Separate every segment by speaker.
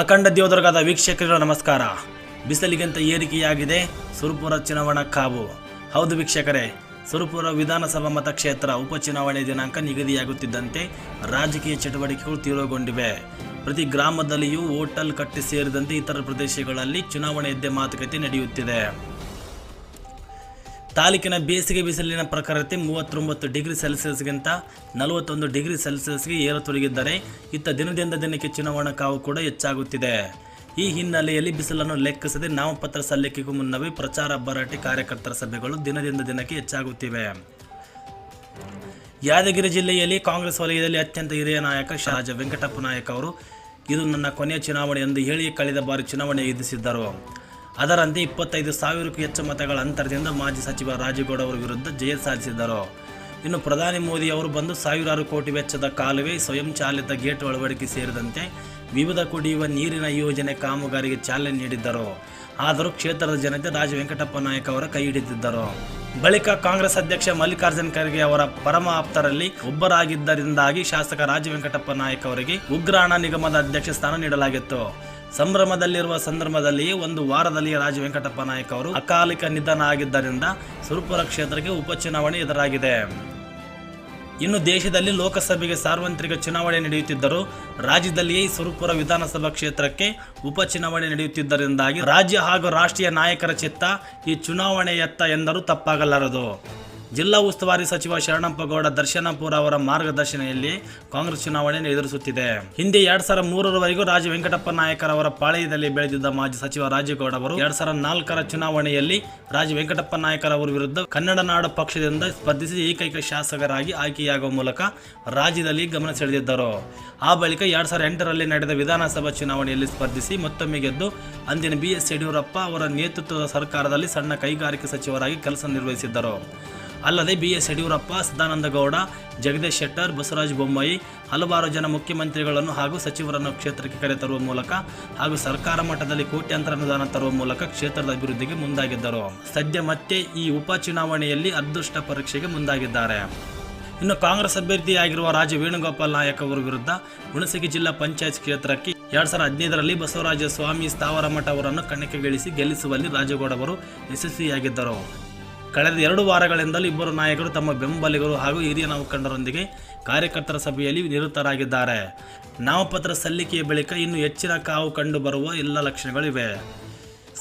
Speaker 1: ಅಖಂಡ ದೇವದುರ್ಗದ ವೀಕ್ಷಕರಿಗೆ ನಮಸ್ಕಾರ. ಬಿಸಿಲಿಗಿಂತ ಏರಿಕೆಯಾಗಿದೆ ಸುರಪುರ ಚುನಾವಣಾ ಕಾವು. ಹೌದು ವೀಕ್ಷಕರೇ, ಸುರಪುರ ವಿಧಾನಸಭಾ ಮತಕ್ಷೇತ್ರ ಉಪಚುನಾವಣೆ ದಿನಾಂಕ ನಿಗದಿಯಾಗುತ್ತಿದ್ದಂತೆ ರಾಜಕೀಯ ಚಟುವಟಿಕೆಗಳು ತೀವ್ರಗೊಂಡಿವೆ. ಪ್ರತಿ ಗ್ರಾಮದಲ್ಲಿಯೂ ಹೋಟೆಲ್ ಕಟ್ಟಿ ಸೇರಿದಂತೆ ಇತರ ಪ್ರದೇಶಗಳಲ್ಲಿ ಚುನಾವಣೆಯದ್ದೇ ಮಾತುಕತೆ ನಡೆಯುತ್ತಿದೆ. ತಾಲೂಕಿನ ಬೇಸಿಗೆ ಬಿಸಿಲಿನ ಪ್ರಖರತೆ ಮೂವತ್ತೊಂಬತ್ತು ಡಿಗ್ರಿ ಸೆಲ್ಸಿಯಸ್ಗಿಂತ ನಲವತ್ತೊಂದು ಡಿಗ್ರಿ ಸೆಲ್ಸಿಯಸ್ಗೆ ಏರತೊಡಗಿದ್ದರೆ. ಇತ್ತ ದಿನದಿಂದ ದಿನಕ್ಕೆ ಚುನಾವಣಾ ಕಾವು ಕೂಡ ಹೆಚ್ಚಾಗುತ್ತಿದೆ. ಈ ಹಿನ್ನೆಲೆಯಲ್ಲಿ ಬಿಸಿಲನ್ನು ಲೆಕ್ಕಿಸದೆ ನಾಮಪತ್ರ ಸಲ್ಲಿಕೆಗೂ ಮುನ್ನವೇ ಪ್ರಚಾರ ಭರಾಟೆ ಕಾರ್ಯಕರ್ತರ ಸಭೆಗಳು ದಿನದಿಂದ ದಿನಕ್ಕೆ ಹೆಚ್ಚಾಗುತ್ತಿವೆ. ಯಾದಗಿರಿ ಜಿಲ್ಲೆಯಲ್ಲಿ ಕಾಂಗ್ರೆಸ್ ವಲಯದಲ್ಲಿ ಅತ್ಯಂತ ಹಿರಿಯ ನಾಯಕ ಶಾಜ ವೆಂಕಟಪ್ಪ ನಾಯಕ್ ಅವರು, ಇದು ನನ್ನ ಕೊನೆಯ ಚುನಾವಣೆ ಎಂದು ಹೇಳಿ ಕಳೆದ ಬಾರಿ ಚುನಾವಣೆ ಎದುರಿಸಿದ್ದರು. ಅದರಂತೆ ಇಪ್ಪತ್ತೈದು ಸಾವಿರಕ್ಕೂ ಹೆಚ್ಚು ಮತಗಳ ಅಂತರದಿಂದ ಮಾಜಿ ಸಚಿವ ರಾಜೇಗೌಡ ಅವರ ವಿರುದ್ಧ ಜಯ ಸಾಧಿಸಿದರು. ಇನ್ನು ಪ್ರಧಾನಿ ಮೋದಿ ಅವರು ಬಂದು ಸಾವಿರಾರು ಕೋಟಿ ವೆಚ್ಚದ ಕಾಲುವೆ, ಸ್ವಯಂ ಚಾಲಿತ ಗೇಟ್ ಅಳವಡಿಕೆ ಸೇರಿದಂತೆ ವಿವಿಧ ಕುಡಿಯುವ ನೀರಿನ ಯೋಜನೆ ಕಾಮಗಾರಿಗೆ ಚಾಲನೆ ನೀಡಿದ್ದರು. ಆದರೂ ಕ್ಷೇತ್ರದ ಜನತೆ ರಾಜ ವೆಂಕಟಪ್ಪ ನಾಯಕ್ ಅವರ ಕೈ ಹಿಡಿದಿದ್ದರು. ಬಳಿಕ ಕಾಂಗ್ರೆಸ್ ಅಧ್ಯಕ್ಷ ಮಲ್ಲಿಕಾರ್ಜುನ ಖರ್ಗೆ ಅವರ ಪರಮ ಆಪ್ತರಲ್ಲಿ ಒಬ್ಬರಾಗಿದ್ದರಿಂದಾಗಿ ಶಾಸಕ ರಾಜ ವೆಂಕಟಪ್ಪ ನಾಯಕ್ ಅವರಿಗೆ ಉಗ್ರಾಣ ನಿಗಮದ ಅಧ್ಯಕ್ಷ ಸ್ಥಾನ ನೀಡಲಾಗಿತ್ತು. ಸಂಭ್ರಮದಲ್ಲಿರುವ ಸಂದರ್ಭದಲ್ಲಿ ಒಂದು ವಾರದಲ್ಲಿ ರಾಜ ವೆಂಕಟಪ್ಪ ನಾಯಕ್ ಅವರು ಅಕಾಲಿಕ ನಿಧನ ಆಗಿದ್ದರಿಂದ ಸುರಪುರ ಕ್ಷೇತ್ರಕ್ಕೆ ಉಪಚುನಾವಣೆ ಎದುರಾಗಿದೆ. ಇನ್ನು ದೇಶದಲ್ಲಿ ಲೋಕಸಭೆಗೆ ಸಾರ್ವತ್ರಿಕ ಚುನಾವಣೆ ನಡೆಯುತ್ತಿದ್ದರೂ ರಾಜ್ಯದಲ್ಲಿಯೇ ಸುರಪುರ ವಿಧಾನಸಭಾ ಕ್ಷೇತ್ರಕ್ಕೆ ಉಪಚುನಾವಣೆ ನಡೆಯುತ್ತಿದ್ದರಿಂದಾಗಿ ರಾಜ್ಯ ಹಾಗೂ ರಾಷ್ಟ್ರೀಯ ನಾಯಕರ ಚಿತ್ತ ಈ ಚುನಾವಣೆಯತ್ತ ಎಂದರೂ ತಪ್ಪಾಗಲಾರದು. ಜಿಲ್ಲಾ ಉಸ್ತುವಾರಿ ಸಚಿವ ಶರಣಪ್ಪಗೌಡ ದರ್ಶನಪುರ ಅವರ ಮಾರ್ಗದರ್ಶನದಲ್ಲಿ ಕಾಂಗ್ರೆಸ್ ಚುನಾವಣೆ ಎದುರಿಸುತ್ತಿದೆ. ಹಿಂದೆ ಎರಡ್ ಸಾವಿರದ ಮೂರರವರೆಗೂ ರಾಜ ವೆಂಕಟಪ್ಪ ನಾಯಕರವರ ಪಾಳಯದಲ್ಲಿ ಬೆಳೆದಿದ್ದ ಮಾಜಿ ಸಚಿವ ರಾಜೇಗೌಡ ಅವರು ಎರಡ್ ಸಾವಿರದ ನಾಲ್ಕರ ಚುನಾವಣೆಯಲ್ಲಿ ರಾಜ ವೆಂಕಟಪ್ಪ ನಾಯಕರವರ ವಿರುದ್ಧ ಕನ್ನಡ ನಾಡು ಪಕ್ಷದಿಂದ ಸ್ಪರ್ಧಿಸಿ ಏಕೈಕ ಶಾಸಕರಾಗಿ ಆಯ್ಕೆಯಾಗುವ ಮೂಲಕ ರಾಜ್ಯದಲ್ಲಿ ಗಮನ ಸೆಳೆದಿದ್ದರು. ಆ ಬಳಿಕ ಎರಡ್ ಸಾವಿರದ ಎಂಟರಲ್ಲಿ ನಡೆದ ವಿಧಾನಸಭಾ ಚುನಾವಣೆಯಲ್ಲಿ ಸ್ಪರ್ಧಿಸಿ ಮತ್ತೊಮ್ಮೆ ಗೆದ್ದು ಅಂದಿನ ಬಿ ಎಸ್ ಯಡಿಯೂರಪ್ಪ ಅವರ ನೇತೃತ್ವದ ಸರ್ಕಾರದಲ್ಲಿ ಸಣ್ಣ ಕೈಗಾರಿಕೆ ಸಚಿವರಾಗಿ ಕೆಲಸ ನಿರ್ವಹಿಸಿದ್ದರು. ಅಲ್ಲದೆ ಬಿ ಎಸ್ ಯಡಿಯೂರಪ್ಪ ಸದಾನಂದಗೌಡ ಜಗದೀಶ್ ಶೆಟ್ಟರ್, ಬಸವರಾಜ ಬೊಮ್ಮಾಯಿ ಹಲವಾರು ಜನ ಮುಖ್ಯಮಂತ್ರಿಗಳನ್ನು ಹಾಗೂ ಸಚಿವರನ್ನು ಕ್ಷೇತ್ರಕ್ಕೆ ಕರೆತರುವ ಮೂಲಕ ಹಾಗೂ ಸರ್ಕಾರ ಮಟ್ಟದಲ್ಲಿ ಕೋಟ್ಯಾಂತರ ಅನುದಾನ ತರುವ ಮೂಲಕ ಕ್ಷೇತ್ರದ ಅಭಿವೃದ್ಧಿಗೆ ಮುಂದಾಗಿದ್ದರು. ಸದ್ಯ ಮತ್ತೆ ಈ ಉಪಚುನಾವಣೆಯಲ್ಲಿ ಅದೃಷ್ಟ ಪರೀಕ್ಷೆಗೆ ಮುಂದಾಗಿದ್ದಾರೆ. ಇನ್ನು ಕಾಂಗ್ರೆಸ್ ಅಭ್ಯರ್ಥಿಯಾಗಿರುವ ರಾಜ ವೇಣುಗೋಪಾಲ್ ನಾಯಕ್ ಅವರ ವಿರುದ್ಧ ಹುಣಸಗಿ ಜಿಲ್ಲಾ ಪಂಚಾಯತ್ ಕ್ಷೇತ್ರಕ್ಕೆ ಎರಡ್ ಸಾವಿರದ ಹದಿನೈದರಲ್ಲಿ ಬಸವರಾಜ ಸ್ವಾಮಿ ಸ್ಥಾವರ ಮಠ ಅವರನ್ನು ಕಣಕ್ಕೆಗಿಳಿಸಿ ಗೆಲ್ಲಿಸುವಲ್ಲಿ ರಾಜಗೌಡ ಅವರು ಯಶಸ್ವಿಯಾಗಿದ್ದರು. ಕಳೆದ ಎರಡು ವಾರಗಳಿಂದಲೂ ಇಬ್ಬರು ನಾಯಕರು ತಮ್ಮ ಬೆಂಬಲಿಗರು ಹಾಗೂ ಹಿರಿಯ ಮುಖಂಡರೊಂದಿಗೆ ಕಾರ್ಯಕರ್ತರ ಸಭೆಯಲ್ಲಿ ನಿರತರಾಗಿದ್ದಾರೆ. ನಾಮಪತ್ರ ಸಲ್ಲಿಕೆಯ ಬಳಿಕ ಇನ್ನು ಹೆಚ್ಚಿನ ಕಾವು ಕಂಡು ಬರುವ ಎಲ್ಲ ಲಕ್ಷಣಗಳಿವೆ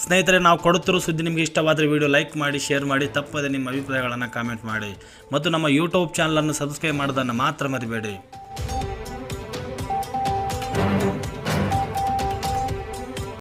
Speaker 1: ಸ್ನೇಹಿತರೆ, ನಾವು ಕೊಡುತ್ತಿರುವ ಸುದ್ದಿ ನಿಮಗೆ ಇಷ್ಟವಾದರೆ ವಿಡಿಯೋ ಲೈಕ್ ಮಾಡಿ, ಶೇರ್ ಮಾಡಿ, ತಪ್ಪದೆ ನಿಮ್ಮ ಅಭಿಪ್ರಾಯಗಳನ್ನು ಕಾಮೆಂಟ್ ಮಾಡಿ ಮತ್ತು ನಮ್ಮ ಯೂಟ್ಯೂಬ್ ಚಾನಲನ್ನು ಸಬ್ಸ್ಕ್ರೈಬ್ ಮಾಡೋದನ್ನು ಮಾತ್ರ ಮರಿಬೇಡಿ.